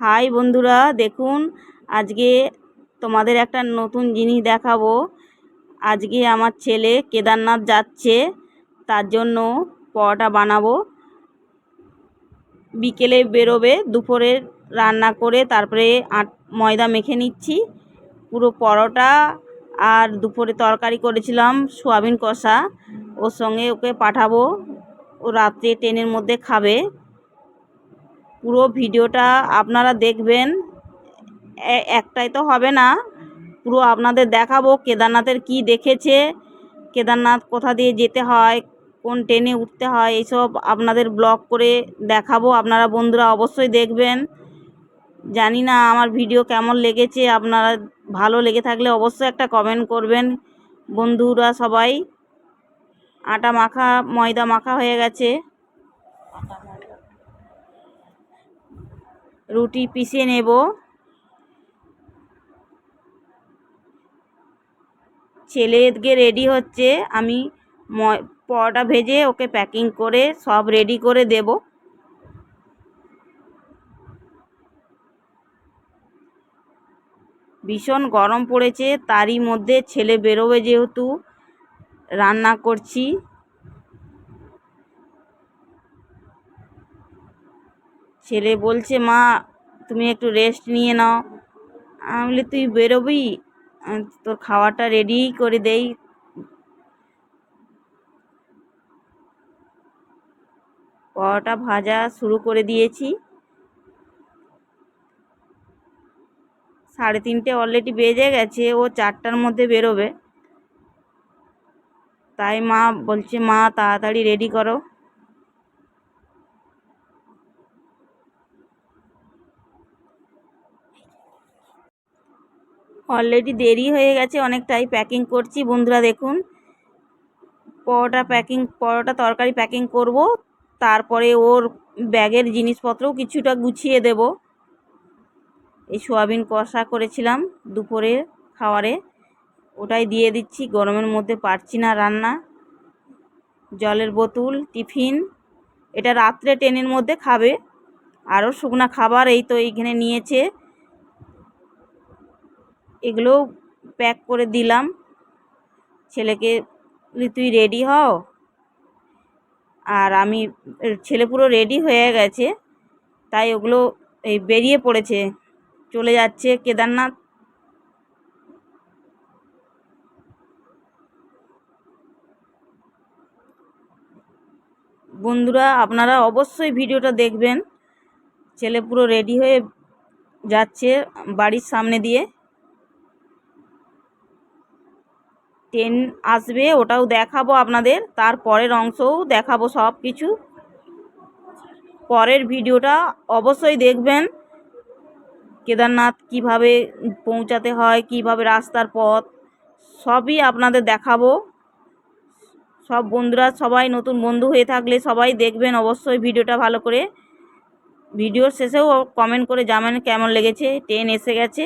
High বন্ধুরা, দেখুন, আজকে তোমাদের একটা নতুন জিনিস দেখাবো। আজকে আমার ছেলে কেদারনাথ যাচ্ছে, তার জন্য পরোটা বানাবো। বিকেলে বেরোবে, দুপুরে রান্না করে তারপরে আট, ময়দা মেখে নিচ্ছি। পুরো পরোটা আর দুপুরে তরকারি করেছিলাম, সোয়াবিন কষা। ওর সঙ্গে ওকে পাঠাবো, ও রাত্রে ট্রেনের মধ্যে খাবে। পুরো ভিডিওটা আপনারা দেখবেন। একটাই তো হবে না, পুরো আপনাদের দেখাবো কেদারনাথের কি দেখেছে, কেদারনাথ কোথা দিয়ে যেতে হয়, কোন ট্রেনে উঠতে হয়, এইসব আপনাদের ব্লগ করে দেখাবো। আপনারা বন্ধুরা অবশ্যই দেখবেন। জানি না আমার ভিডিও কেমন লেগেছে, আপনারা ভালো লেগে থাকলে অবশ্যই একটা কমেন্ট করবেন। বন্ধুরা সবাই, আটা মাখা, ময়দা মাখা হয়ে গেছে। রুটি পিষে নেব। ছেলেকে রেডি হচ্ছে। আমি পরোটা ভেজে ওকে প্যাকিং করে সব রেডি করে দেব। ভীষণ গরম পড়েছে, তারই মধ্যে ছেলে বেরোবে যেহেতু। রান্না করছি। ছেলে বলছে, মা, তুমি একটু রেস্ট নিয়ে নাও। আমি বলি, তুই বেরোবি? তোর খাওয়াটা রেডি করে দেই। পরোটা ভাজা শুরু করে দিয়েছি। সাড়ে তিনটে অলরেডি বেজে গেছে, ও চারটার মধ্যে বেরোবে। তাই মা বলছে, মা, তাড়াতাড়ি রেডি করো। অলরেডি দেরি হয়ে গেছে, অনেকটাই প্যাকিং করছি। বন্ধুরা দেখুন, পরোটা প্যাকিং পরোটা তরকারি প্যাকিং করব। তারপরে ওর ব্যাগের জিনিসপত্রও কিছুটা গুছিয়ে দেব। এই সোয়াবিন কষা করেছিলাম দুপুরে খাওয়ারে। ওটাই দিয়ে দিচ্ছি, গরমের মধ্যে পারছি না রান্না। জলের বোতল, টিফিন, এটা রাত্রে ট্রেনের মধ্যে খাবে। আরও শুকনা খাবার এই তো এইখানে নিয়েছে। এগুলো প্যাক করে দিলাম। ছেলেকে তুই রেডি হও? আর আমি, ছেলে পুরো রেডি হয়ে গেছে। তাই ওগুলো এই বেরিয়ে পড়েছে। চলে যাচ্ছে কেদারনাথ। বন্ধুরা, আপনারা অবশ্যই ভিডিওটা দেখবেন। ছেলে পুরো রেডি হয়ে যাচ্ছে বাড়ির সামনে দিয়ে। ট্রেন আসবে, ওটাও দেখাবো আপনাদের। তার পরের অংশও দেখাবো সব কিছু পরের ভিডিওটা অবশ্যই দেখবেন, কেদারনাথ কীভাবে পৌঁছাতে হয়, কীভাবে রাস্তার পথ, সবই আপনাদের দেখাবো। সব বন্ধুরা, সবাই নতুন বন্ধু হয়ে থাকলে সবাই দেখবেন অবশ্যই ভিডিওটা ভালো করে। ভিডিওর শেষেও কমেন্ট করে জানাবেন কেমন লেগেছে। ট্রেন এসে গেছে।